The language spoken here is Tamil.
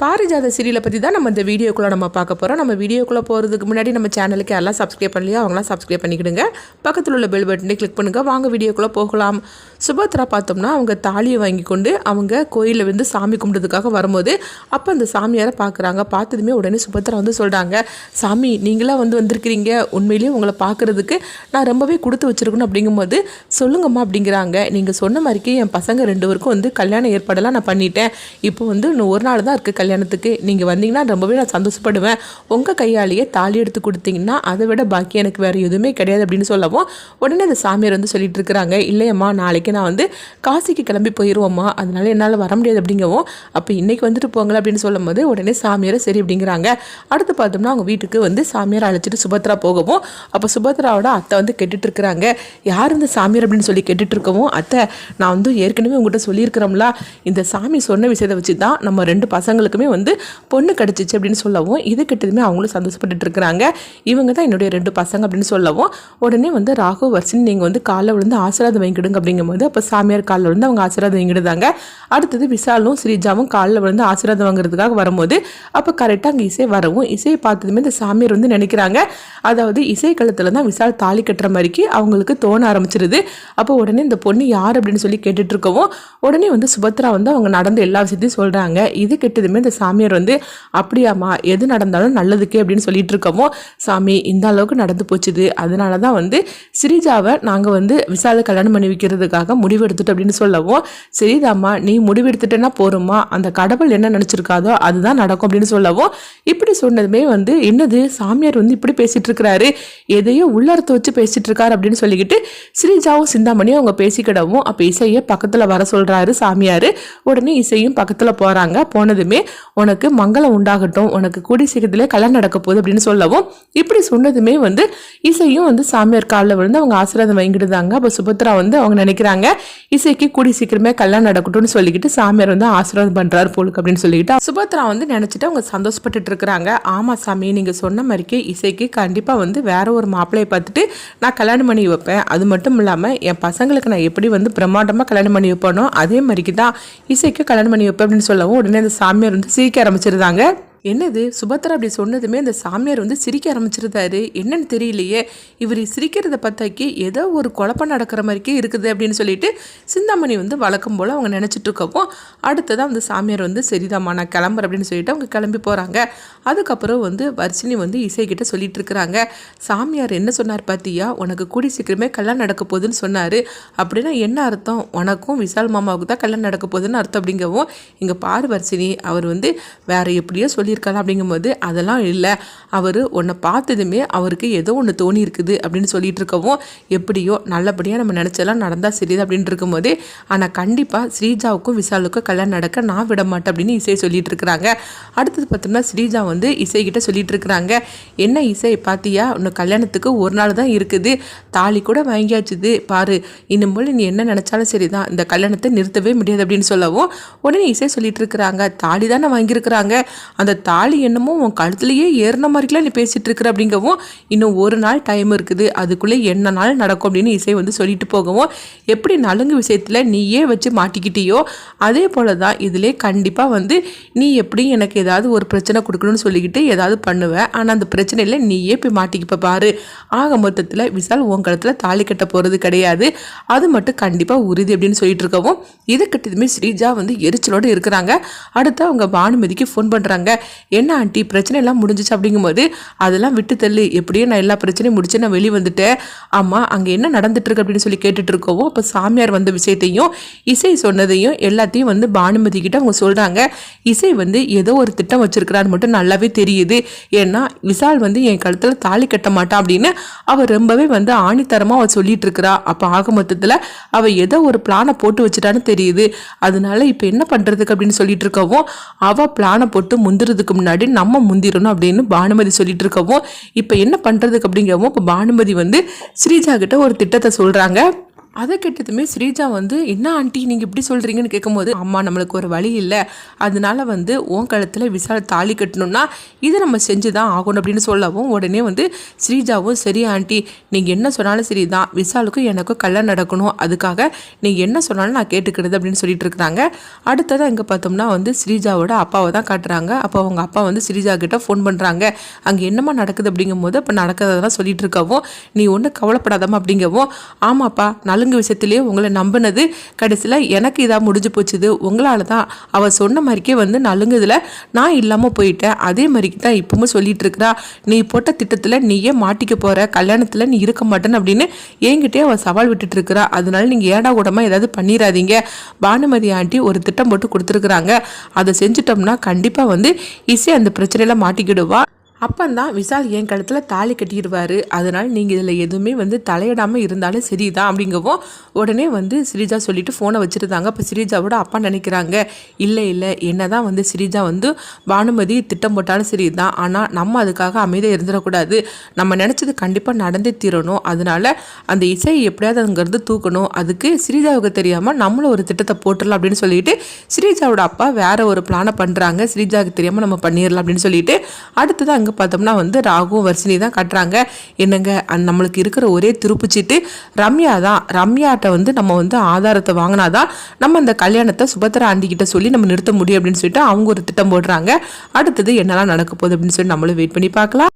பாரிஜாத சீரியலை பற்றி தான் நம்ம இந்த வீடியோக்குள்ளே நம்ம பார்க்க போகிறோம் நம்ம வீடியோக்குள்ளே போகிறதுக்கு முன்னாடி நம்ம சேனலுக்கு எல்லாம் சப்ஸ்கிரைப் பண்ணலையோ அவங்களாம் சப்ஸ்கிரைப் பண்ணிக்கிடுங்க. பக்கத்தில் உள்ள பெல் பட்டனை கிளிக் பண்ணுங்கள் வாங்க வீடியோக்குள்ளே போகலாம். சுபத்ரா பார்த்தோம்னா அவங்க தாலியை வாங்கி கொண்டு அவங்க கோயிலில் வந்து சாமி கும்பிட்றதுக்காக வரும்போது அப்போ அந்த சாமியாரை பார்க்குறாங்க. பார்த்ததுமே உடனே சுபத்ரா வந்து சொல்கிறாங்க சாமி நீங்களாம் வந்து வந்திருக்கிறீங்க. உண்மையிலேயே உங்களை பார்க்குறதுக்கு நான் ரொம்பவே கொடுத்து வச்சிருக்கணும். அப்படிங்கும்போது சொல்லுங்கம்மா அப்படிங்கிறாங்க. நீங்கள் சொன்ன மாதிரிக்கே என் பசங்க ரெண்டு பேருக்கும் வந்து கல்யாணம் ஏற்பாடெல்லாம் நான் பண்ணிட்டேன். இப்போ வந்து இன்னும் ஒரு நாள் தான் இருக்குது கல்யாணத்துக்கு நீங்கள் வந்தீங்கன்னா ரொம்பவே நான் சந்தோஷப்படுவேன். உங்கள் கையாலேயே தாலி எடுத்து கொடுத்தீங்கன்னா அதை விட பாக்கி எனக்கு வேறு எதுவுமே கிடையாது அப்படின்னு சொல்லவும் உடனே அந்த சாமியார் வந்து சொல்லிட்டு இருக்கிறாங்க. இல்லையம்மா நாளைக்கு நான் வந்து காசிக்கு கிளம்பி போயிடுவோம்மா அதனால என்னால் வர முடியாது அப்படிங்கவும் அப்போ இன்னைக்கு வந்துட்டு போங்களேன் அப்படின்னு சொல்லும் போது உடனே சாமியார் சரி அப்படிங்கிறாங்க. அடுத்து பார்த்தோம்னா அவங்க வீட்டுக்கு வந்து சாமியார் அழைச்சிட்டு சுபத்ரா போகவும் அப்போ சுபத்ராவோட அத்தை வந்து கேட்டுட்டு இருக்கிறாங்க. யார் இந்த சாமியார் அப்படின்னு சொல்லி கேட்டுட்டு இருக்கவும் அத்தை நான் வந்து ஏற்கனவே உங்கள்கிட்ட சொல்லியிருக்கிறோம்ல இந்த சாமி சொன்ன விஷயத்தை வச்சு தான் நம்ம ரெண்டு பசங்களுக்கு பசங்களுக்குமே வந்து பொண்ணு கிடச்சிச்சு அப்படின்னு சொல்லவும் இது கிட்டதுமே அவங்களும் சந்தோஷப்பட்டுட்டு இருக்கிறாங்க. இவங்க தான் என்னுடைய ரெண்டு பசங்க அப்படின்னு சொல்லவும் உடனே வந்து ராகு வர்ஷன் நீங்கள் வந்து காலை விழுந்து ஆசீர்வாதம் வாங்கிடுங்க அப்படிங்கும்போது அப்போ சாமியார் காலில் விழுந்து அவங்க ஆசீர்வாதம் வாங்கிடுதாங்க. அடுத்தது விசாலும் ஸ்ரீஜாவும் காலில் விழுந்து ஆசீர்வாதம் வாங்குறதுக்காக வரும்போது அப்போ கரெக்டாக அங்கே இசை வரவும் இசையை பார்த்ததுமே இந்த சாமியார் வந்து நினைக்கிறாங்க. அதாவது இசை களத்தில் தான் விசால் தாலி கட்டுற மாதிரிக்கு அவங்களுக்கு தோண ஆரம்பிச்சிருது. அப்போ உடனே இந்த பொண்ணு யார் அப்படின்னு சொல்லி கேட்டுட்டு இருக்கவும் உடனே வந்து சுபத்ரா வந்து அவங்க நடந்த எல்லா விஷயத்தையும் சொல்கிறாங்க இது கெட்டதுமே இந்த சாமியார் வந்து அப்படியாம்மா எது நடந்தாலும் நல்லதுக்கே அப்படின்னு சொல்லிட்டு இருக்கவும் சாமி இந்த அளவுக்கு நடந்து போச்சுது. அதனால தான் வந்து ஸ்ரீஜாவை நாங்கள் வந்து விசால கல்யாணம் பண்ணி வைக்கிறதுக்காக முடிவெடுத்துட்டோம் அப்படின்னு சொல்லவும் சரிதாம்மா நீ முடிவெடுத்துட்டேன்னா போருமா அந்த கடவுள் என்ன நினச்சிருக்காதோ அதுதான் நடக்கும் அப்படின்னு சொல்லவும் இப்படி சொன்னதுமே வந்து என்னது சாமியார் வந்து இப்படி பேசிட்டு இருக்கிறாரு எதையோ உள்ளர்த்த வச்சு பேசிட்டு இருக்காரு அப்படின்னு சொல்லிக்கிட்டு ஸ்ரீஜாவும் சிந்தாமணியும் அவங்க பேசிக்கிடவும் அப்போ இசையை பக்கத்தில் வர சொல்கிறாரு சாமியார். உடனே இசையும் பக்கத்தில் போகிறாங்க போனதுமே உனக்கு மங்களம் உண்டாகட்டும் உனக்கு கூடி சீக்கிரத்திலே கல்யாணம் நடக்க போகுது அப்படின்னு சொல்லவும் இப்படி சொன்னதுமே வந்து இசையும் வந்து சாமியார் காலில் விழுந்து அவங்க ஆசீர்வாதம் வாங்கிடுதாங்க அப்போ சுபத்ரா வந்து அவங்க நினைக்கிறாங்க இசைக்கு கூடி சீக்கிரமே கல்யாணம் நடக்கட்டும்னு சொல்லிக்கிட்டு சாமியார் வந்து ஆசீர்வாதம் பண்ணுறாரு போலுக்கு அப்படின்னு சொல்லிக்கிட்டு சுபத்ரா வந்து நினச்சிட்டு அவங்க சந்தோஷப்பட்டுட்டு இருக்கிறாங்க. ஆமாம் சாமி நீங்கள் சொன்ன மாதிரிக்கே இசைக்கு கண்டிப்பாக வந்து வேற ஒரு மாப்பிள்ளையை பார்த்துட்டு நான் கல்யாணம் பண்ணி வைப்பேன். அது மட்டும் இல்லாமல் என் பசங்களுக்கு நான் எப்படி வந்து பிரம்மாண்டமாக கல்யாணம் பண்ணி வைப்பேனோ அதே மாதிரிக்கு தான் இசைக்கு கல்யாணம் பண்ணி வைப்பேன் அப்படின்னு சொல்லவும் உடனே அந்த சாமியார் வந்து சிரிக்க ஆரம்பிச்சிருந்தாங்க என்னது சுபத்ரா அப்படி சொன்னதுமே அந்த சாமியார் வந்து சிரிக்க ஆரம்பிச்சிருந்தாரு. என்னன்னு தெரியலையே. இவர் சிரிக்கிறத பார்த்தாக்கி ஏதோ ஒரு குழப்பம் நடக்கிற மாதிரிக்கே இருக்குது அப்படின்னு சொல்லிட்டு சிந்தாமணி வந்து வழக்கம் போல் அவங்க நினச்சிட்டு இருக்கவும் அடுத்ததான் அந்த சாமியார் வந்து சரிதாம்மா நான் கிளம்புற அப்படின்னு சொல்லிட்டு அவங்க கிளம்பி போகிறாங்க அதுக்கப்புறம் வந்து வர்ஷினி வந்து இசைக்கிட்ட சொல்லிட்டு இருக்கிறாங்க. சாமியார் என்ன சொன்னார் பார்த்தியா உனக்கு கூடி சீக்கிரமே கல்யாணம் நடக்க போகுதுன்னு சொன்னார். அப்படின்னா என்ன அர்த்தம்? உனக்கும் விசால் மாமாவுக்கு தான் கல்யாணம் நடக்க போகுதுன்னு அர்த்தம் அப்படிங்கவும் இங்கே பாரு வர்ஷினி அவர் வந்து வேற எப்படியோ சொல்லி சொல்லியிருக்காரு அப்படிங்கும்போது அதெல்லாம் இல்லை. அவர் உன்னை பார்த்ததுமே அவருக்கு ஏதோ ஒன்று தோணி இருக்குது அப்படின்னு சொல்லிட்டு இருக்கவும் எப்படியோ நல்லபடியாக நம்ம நினச்செல்லாம் நடந்தால் சரிது அப்படின்ட்டு இருக்கும்போதே ஆனால் கண்டிப்பாக ஸ்ரீஜாவுக்கும் விசாலுக்கும் கல்யாணம் நடக்க நான் விட மாட்டேன் அப்படின்னு இசை சொல்லிட்டு இருக்கிறாங்க அடுத்தது பார்த்தோம்னா ஸ்ரீஜா வந்து இசைக்கிட்ட சொல்லிட்டு இருக்கிறாங்க என்ன இசை பார்த்தியா உன்னை கல்யாணத்துக்கு ஒரு நாள் தான் இருக்குது. தாலி கூட வாங்கியாச்சுது. பாரு இன்னும்போல் நீ என்ன நினச்சாலும் சரி தான் இந்த கல்யாணத்தை நிறுத்தவே முடியாது அப்படின்னு சொல்லவும் உடனே இசை சொல்லிட்டு இருக்கிறாங்க தாலி தானே வாங்கியிருக்கிறாங்க. அந்த தாலி என்னமோ உன் கழுத்துலேயே ஏறின மாதிரிலாம் நீ பேசிகிட்டு இருக்கிற அப்படிங்கவும் இன்னும் ஒரு நாள் டைம் இருக்குது. அதுக்குள்ளே என்ன நாள் நடக்கும் அப்படின்னு இசை வந்து சொல்லிட்டு போகவும் எப்படி நலுங்கு விஷயத்தில் நீயே வச்சு மாட்டிக்கிட்டியோ அதே போல தான் இதிலே கண்டிப்பாக வந்து நீ எப்படி எனக்கு ஏதாவது ஒரு பிரச்சனை கொடுக்கணும்னு சொல்லிக்கிட்டு ஏதாவது பண்ணுவேன் ஆனால் அந்த பிரச்சனையில் நீயே போய் மாட்டிக்கிப்ப பாரு. ஆக மொத்தத்தில் விசால் உன் கழுத்தில் தாலி கட்ட போகிறது கிடையாது. அது மட்டும் கண்டிப்பாக உறுதி அப்படின்னு சொல்லிட்டு இருக்கவும் இது கிட்டதுமே ஸ்ரீஜா வந்து எரிச்சலோடு இருக்கிறாங்க. அடுத்து அவங்க பானுமதிக்கு ஃபோன் பண்ணுறாங்க என்ன ஆண்டி பிரச்சனை எல்லாம் முடிஞ்சிச்சு? அப்படிங்கும்போது அதெல்லாம் விட்டு தள்ளு. எப்படியும் நான் எல்லா பிரச்சனையும் முடிச்சு நான் வெளியே வந்துட்டேன். ஆமாம் அங்கே என்ன நடந்துட்டுருக்கு? அப்படின்னு சொல்லி கேட்டுட்டு அப்போ சாமியார் வந்த விஷயத்தையும் இசை சொன்னதையும் எல்லாத்தையும் வந்து பானுமதி கிட்ட அவங்க சொல்கிறாங்க இசை வந்து ஏதோ ஒரு திட்டம் வச்சிருக்கிறான்னு மட்டும் நல்லாவே தெரியுது. ஏன்னா விசால் வந்து என் கழுத்தில் தாலி கட்ட மாட்டான் அப்படின்னு அவள் ரொம்பவே வந்து ஆணித்தரமாக அவள் சொல்லிட்டு இருக்கிறா. அப்போ ஆக மொத்தத்தில் அவள் ஏதோ ஒரு பிளானை போட்டு வச்சுட்டான்னு தெரியுது. அதனால இப்போ என்ன பண்ணுறதுக்கு அப்படின்னு சொல்லிட்டு இருக்கவும் அவள் பிளானை போட்டு முந்துறதுக்கு முன்னாடி நம்ம முந்திரணும் அப்படின்னு பானுமதி சொல்லிட்டு இருக்கவும் இப்போ என்ன பண்ணுறதுக்கு அப்படிங்கவும் இப்போ பானுமதி வந்து ஸ்ரீஜா கிட்ட ஒரு திட்டத்தை சொல்கிறாங்க அதை கேட்டதுமே ஸ்ரீஜா வந்து என்ன ஆண்டி நீங்கள் இப்படி சொல்கிறீங்கன்னு கேட்கும்போது அம்மா நம்மளுக்கு ஒரு வழி இல்லை. அதனால வந்து உன் கழுத்தில் விசால தாலி கட்டணும்னா இதை நம்ம செஞ்சு தான் ஆகணும் அப்படின்னு சொல்லவும் உடனே வந்து ஸ்ரீஜாவும் சரி ஆண்டி நீங்கள் என்ன சொன்னாலும் சரி தான் விசாலுக்கும் எனக்கும் கல்யாணம் நடக்கணும். அதுக்காக நீங்கள் என்ன சொன்னாலும் நான் கேட்டுக்கிறது அப்படின்னு சொல்லிட்டு இருக்கிறாங்க. அடுத்ததாக இங்கே பார்த்தோம்னா வந்து ஸ்ரீஜாவோட அப்பாவை தான் காட்டுறாங்க. அப்போ அவங்க அப்பா வந்து ஸ்ரீஜா கிட்ட ஃபோன் பண்ணுறாங்க அங்கே என்னம்மா நடக்குது? அப்படிங்கும்போது அப்போ நடக்கிறதெல்லாம் சொல்லிட்டு இருக்கவும் நீ ஒன்றும் கவலைப்படாதம்மா அப்படிங்கவும் ஆமாப்பா நல்ல நலுங்கு விஷயத்துலேயே உங்களை நம்பினது கடைசியில் எனக்கு இதாக முடிஞ்சு போச்சுது. உங்களால் தான். அவள் சொன்ன மாதிரிக்கே வந்து நலுங்குதில் நான் இல்லாமல் போயிட்டேன். அதே மாதிரிக்கு தான் இப்பவும் சொல்லிட்டு இருக்கிறா. நீ போட்ட திட்டத்தில் நீயே மாட்டிக்க போகிற கல்யாணத்தில் நீ இருக்க மாட்டேன்னு அப்படின்னு என்கிட்டயே அவள் சவால் விட்டுட்டு இருக்கிறா. அதனால நீங்கள் ஏடா கூடமாக ஏதாவது பண்ணிடாதீங்க பானுமதி ஆண்டி ஒரு திட்டம் போட்டு கொடுத்துருக்குறாங்க. அதை செஞ்சுட்டோம்னா கண்டிப்பாக வந்து ஈஸியாக அந்த பிரச்சனையில் மாட்டிக்கிடுவா. அப்பந்தான் விசால் என் கழுத்தில் தாலி கட்டிடுவார். அதனால் நீங்கள் இதில் எதுவுமே வந்து தலையிடாமல் இருந்தாலும் சரிதான் அப்படிங்கவும் உடனே வந்து ஸ்ரீஜா சொல்லிவிட்டு ஃபோனை வச்சுருந்தாங்க. அப்போ ஸ்ரீஜாவோட அப்பா நினைக்கிறாங்க இல்லை இல்லை என்ன தான் வந்து ஸ்ரீஜா வந்து பானுமதி திட்டம் போட்டாலும் சரி தான் ஆனால் நம்ம அதுக்காக அமைதியாக இருந்துடக்கூடாது. நம்ம நினச்சது கண்டிப்பாக நடந்தே தீரணும். அதனால அந்த இசையை எப்படியாவது அங்கேருந்து தூக்கணும். அதுக்கு ஸ்ரீஜாவுக்கு தெரியாமல் நம்மளும் ஒரு திட்டத்தை போட்டுடலாம் அப்படின்னு சொல்லிட்டு ஸ்ரீஜாவோட அப்பா வேறு ஒரு பிளானை பண்ணுறாங்க ஸ்ரீஜாவுக்கு தெரியாமல் நம்ம பண்ணிடலாம் அப்படின்னு சொல்லிட்டு அடுத்தது அங்கே பார்த்தோம்னா வந்து ராகுவும் வர்ஷினி தான் கட்டுறாங்க. என்னங்க நம்மளுக்கு இருக்கிற ஒரே துருப்புச்சிட்டு ரம்யா தான். ரம்யாட்ட வந்து நம்ம வந்து ஆதாரத்தை வாங்கினாதான் நம்ம அந்த கல்யாணத்தை சுபத்திரா ஆண்டிக்கிட்ட சொல்லி நம்ம நிறுத்த முடியும் அப்படின்னு சொல்லிட்டு அவங்க ஒரு திட்டம் போடுறாங்க. அடுத்தது என்னெல்லாம் நடக்க போகுது அப்படின்னு சொல்லி நம்மளும் வெயிட் பண்ணி பார்க்கலாம்.